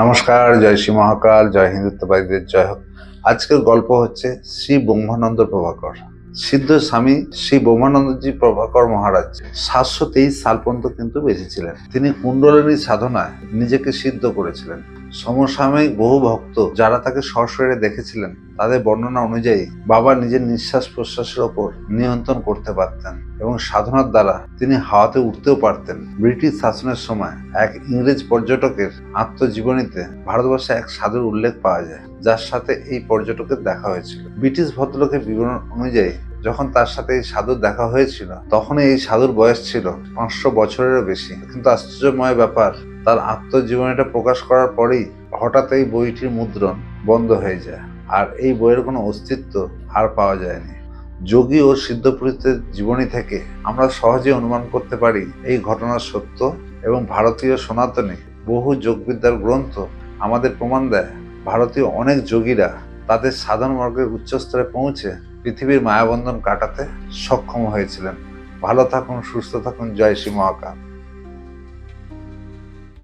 নমস্কার, জয় শ্রী মহাকাল, জয় হিন্দুত্ববাদীদের, জয় হোক। আজকের গল্প হচ্ছে শ্রী ব্রহ্মানন্দ প্রভাকর। সিদ্ধ স্বামী শ্রী ব্রহ্মানন্দজি প্রভাকর মহারাজ সাতশো তেইশ সাল পর্যন্ত কিন্তু বেঁচেছিলেন। তিনি কুণ্ডলিনী সাধনায় নিজেকে সিদ্ধ করেছিলেন। সমসাময়িক বহু ভক্ত যারা তাকে সশরীরে দেখেছিলেন তাদের বর্ণনা অনুযায়ী বাবা নিজের নিঃশ্বাস প্রশ্বাসের ওপর নিয়ন্ত্রণ করতে পারতেন এবং সাধনার দ্বারা তিনি হাওয়াতে উঠতেও পারতেন। ব্রিটিশ শাসনের সময় এক ইংরেজ পর্যটকের আত্মজীবনীতে ভারতবর্ষে এক সাধুর উল্লেখ পাওয়া যায়, যার সাথে এই পর্যটকের দেখা হয়েছিল। ব্রিটিশ ভদ্রলোকের বিবরণ অনুযায়ী যখন তার সাথে এই সাধুর দেখা হয়েছিল তখন এই সাধুর বয়স ছিল পাঁচশো বছরেরও বেশি। কিন্তু আশ্চর্যময় ব্যাপার, তার আত্মজীবনীটা প্রকাশ করার পরেই হঠাৎ এই বইটির মুদ্রণ বন্ধ হয়ে যায় আর এই বইয়ের কোনো অস্তিত্ব আর পাওয়া যায়নি। যোগী ও সিদ্ধপুরুষদের জীবনী থেকে আমরা সহজে অনুমান করতে পারি এই ঘটনার সত্য এবং ভারতীয় সনাতনী বহু যোগবিদ্যার গ্রন্থ আমাদের প্রমাণ দেয়। ভারতীয় অনেক যোগীরা তাদের সাধন মার্গের উচ্চস্তরে পৌঁছে পৃথিবীর মায়াবন্ধন কাটাতে সক্ষম হয়েছিলেন। ভালো থাকুন, সুস্থ থাকুন, জয় শ্রী মহাকাল।